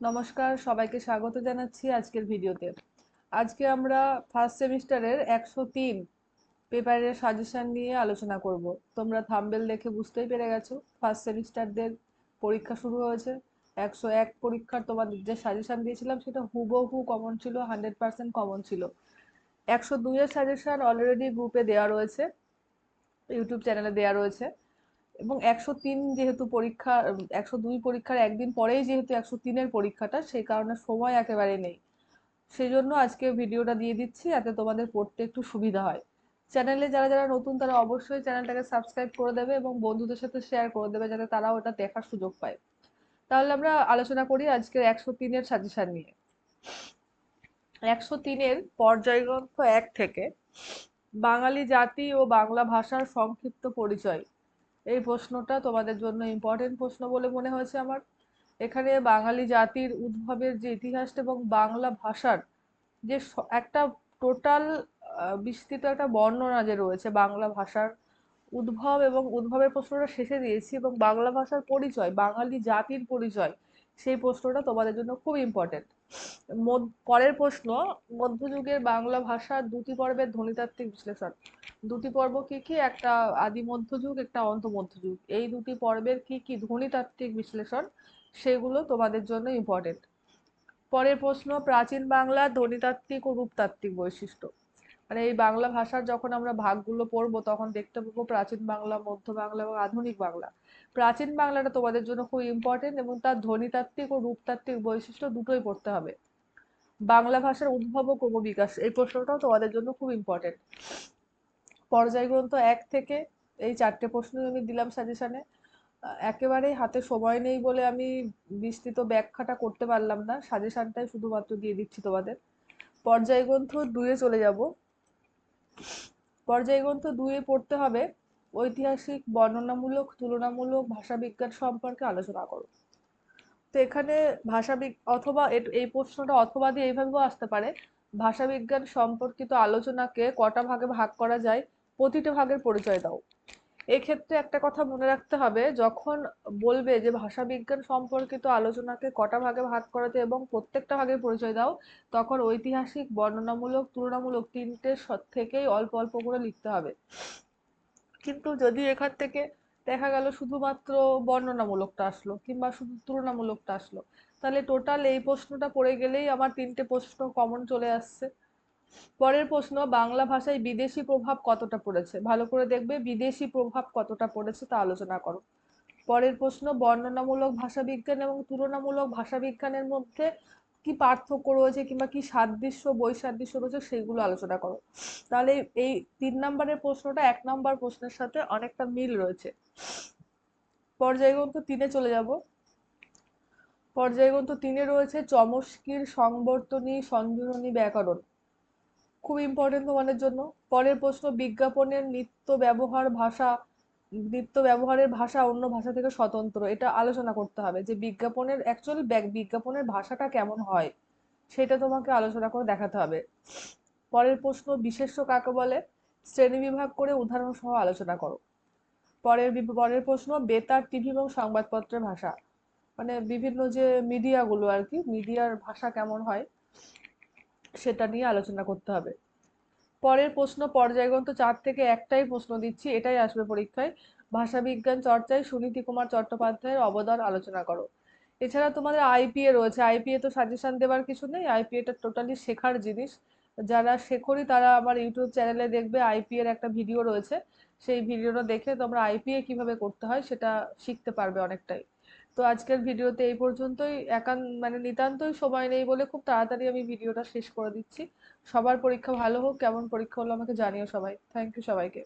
নমস্কার, সবাইকে স্বাগত জানাচ্ছি আজকের ভিডিওতে। আজকে আমরা ফার্স্ট সেমিস্টারের একশো তিন পেপারের সাজেশন নিয়ে আলোচনা করব। তোমরা থাম্বেল দেখে বুঝতেই পেরে গেছো ফার্স্ট সেমিস্টারদের পরীক্ষা শুরু হয়েছে। একশো এক পরীক্ষার তোমাদের যে সাজেশন দিয়েছিলাম, সেটা হুবহু কমন ছিল হান্ড্রেড পার্সেন্ট কমন ছিল। একশো দুইয়ের সাজেশন অলরেডি গ্রুপে দেওয়া রয়েছে ইউটিউব চ্যানেলে দেওয়া রয়েছে। এবং একশো তিন যেহেতু পরীক্ষা, একশো দুই পরীক্ষার একদিন পরেই যেহেতু একশো তিনের পরীক্ষাটা, সেই কারণে সময় একেবারে নেই। সেই জন্য আজকে ভিডিওটা দিয়ে দিচ্ছি, যাতে তোমাদের পড়তে একটু সুবিধা হয়। চ্যানেলে যারা যারা নতুন, তারা অবশ্যই চ্যানেলটাকে সাবস্ক্রাইব করে দেবে এবং বন্ধুদের সাথে শেয়ার করে দেবে, যাতে তারাও ওটা দেখার সুযোগ পায়। তাহলে আমরা আলোচনা করি আজকের একশো তিনের সাজেশন নিয়ে। একশো তিনের পর্যায়গ্রন্থ এক থেকে বাঙালি জাতি ও বাংলা ভাষার সংক্ষিপ্ত পরিচয়। এই প্রশ্নটা তোমাদের জন্য ইম্পর্টেন্ট প্রশ্ন বলে মনে হয়েছে আমার। এখানে বাঙালি জাতির উদ্ভবের যে ইতিহাসটা এবং বাংলা ভাষার যে একটা টোটাল বিস্তৃত একটা বর্ণনা যে রয়েছে বাংলা ভাষার উদ্ভব এবং উদ্ভবের প্রশ্নটা শেষে দিয়েছি এবং বাংলা ভাষার পরিচয়, বাঙালি জাতির পরিচয়, সেই প্রশ্নটা তোমাদের জন্য খুব ইম্পর্টেন্ট পরের প্রশ্ন, মধ্যযুগের বাংলা ভাষার দুটি পর্বের ধ্বনিতাত্ত্বিক বিশ্লেষণ। দুটি পর্ব কি কি? একটা আদি মধ্যযুগ, একটা অন্ত মধ্যযুগ। এই দুটি পর্বের কি কি ধ্বনিতাত্ত্বিক বিশ্লেষণ? সেগুলো তোমাদের জন্য ইম্পর্টেন্ট পরের প্রশ্ন, প্রাচীন বাংলার ধ্বনিতাত্ত্বিক ও রূপতাত্ত্বিক বৈশিষ্ট্য। মানে এই বাংলা ভাষার যখন আমরা ভাগগুলো পড়ব, তখন দেখতে পাবো প্রাচীন বাংলা, মধ্য বাংলা এবং আধুনিক বাংলা। প্রাচীন বাংলাটা তোমাদের জন্য খুব ইম্পর্টেন্ট এবং তার ধ্বনিতাত্ত্বিক ও রূপতাত্ত্বিক বৈশিষ্ট্য দুটোই পড়তে হবে। বাংলা ভাষার উদ্ভব ও ক্রমবিকাশ এই প্রশ্নটাও তোমাদের জন্য খুব ইম্পর্টেন্ট পর্যায় গ্রন্থ এক থেকে এই চারটে প্রশ্ন আমি দিলাম সাজেশনে একেবারেই হাতে সময় নেই বলে আমি বিস্তৃত ব্যাখ্যাটা করতে পারলাম না। সাজেশনটাই শুধুমাত্র দিয়ে দিচ্ছি তোমাদের। পর্যায় গ্রন্থ দুয়ে চলে যাব। পর্যায় গ্রন্থ দুয়ে পড়তে হবে। ঐতিহাসিক, বর্ণনামূলক, তুলনামূলক, ভাষাবিজ্ঞান সম্পর্কে আলোচনা করো। তো এখানে ভাষাবিগ, অথবা এই প্রশ্নটা অথবা দিয়ে এইভাবেও আসতে পারে। ভাষাবিজ্ঞান সম্পর্কিত আলোচনাকে কটা ভাগে ভাগ করা যায়, প্রতিটা ভাগের পরিচয় দাও। এক্ষেত্রে একটা কথা মনে রাখতে হবে, যখন বলবে যে ভাষাবিজ্ঞান সম্পর্কিত আলোচনাকে কটা ভাগে ভাগ করাতে এবং প্রত্যেকটা ভাগের পরিচয় দাও, তখন ঐতিহাসিক, বর্ণনামূলক, তুলনামূলক তিনটে থেকেই অল্প অল্প করে লিখতে হবে। কিন্তু যদি এখান থেকে দেখা গেল শুধুমাত্র বর্ণনামূলকটা আসলো কিংবা শুধু তুলনামূলকটা আসলো, তাহলে টোটাল এই প্রশ্নটা পড়ে গেলেই আমার তিনটে প্রশ্ন কমন চলে আসছে। পরের প্রশ্ন, বাংলা ভাষায় বিদেশি প্রভাব কতটা পড়েছে? ভালো করে দেখবে বিদেশি প্রভাব কতটা পড়েছে তা আলোচনা করো। পরের প্রশ্ন, বর্ণনামূলক ভাষাবিজ্ঞান এবং তুলনামূলক ভাষাবিজ্ঞানের মধ্যে কি পার্থক্য রয়েছে কিংবা কি সাদৃশ্য, বৈসাদৃশ্য রয়েছে সেইগুলো আলোচনা করো। তাহলে এই তিন নম্বরের প্রশ্নটা এক নম্বর প্রশ্নের সাথে অনেকটা মিল রয়েছে। পর্যায়গ্রন্থ তিনে চলে যাব। পর্যায়গ্রন্থ তিনে রয়েছে চমস্কির সংবর্তনী সঞ্জননী ব্যাকরণ। খুব ইম্পর্টেন্ট তোমাদের জন্য। পরের প্রশ্ন, বিজ্ঞাপনের নিত্য ব্যবহার ভাষা, নিত্য ব্যবহারের ভাষা অন্য ভাষা থেকে স্বতন্ত্র। এটা আলোচনা করতে হবে যে বিজ্ঞাপনের অ্যাকচুয়ালি বিজ্ঞাপনের ভাষাটা কেমন হয়, সেটা তোমাকে আলোচনা করে দেখাতে হবে। পরের প্রশ্ন, বিশেষ্য কাকে বলে? শ্রেণি বিভাগ করে উদাহরণ সহ আলোচনা করো। পরের পরের প্রশ্ন, বেতার, টিভি এবং সংবাদপত্রের ভাষা। মানে বিভিন্ন যে মিডিয়াগুলো আর কি মিডিয়ার ভাষা কেমন হয়? সেটা নিয়ে আলোচনা করতে হবে। পরের প্রশ্ন, পর্যায়গ্রন্থ চার থেকে একটাই প্রশ্ন দিচ্ছি, এটাই আসবে পরীক্ষায়। ভাষাবিজ্ঞান চর্চায় সুনীতি কুমার চট্টোপাধ্যায়ের অবদান আলোচনা করো। এছাড়া তোমাদের আইপিএ রয়েছে। আইপিএ তো সাজেশন দেওয়ার কিছু নেই। আইপিএটা টোটালি শেখার জিনিস। যারা শেখরি তারা আমার ইউটিউব চ্যানেলে দেখবে আইপি এর একটা ভিডিও রয়েছে। সেই ভিডিওটা দেখে তোমরা আইপিএ কীভাবে করতে হয়, সেটা শিখতে পারবে অনেকটাই। তো আজকের ভিডিওতে এই পর্যন্তই। একান মানে নিতান্তই সময় নেই বলে খুব তাড়াতাড়ি আমি ভিডিওটা শেষ করে দিচ্ছি। সবার পরীক্ষা ভালো হোক, কেমন পরীক্ষা হলো আমাকে জানিও সবাই। থ্যাংক ইউ সবাইকে।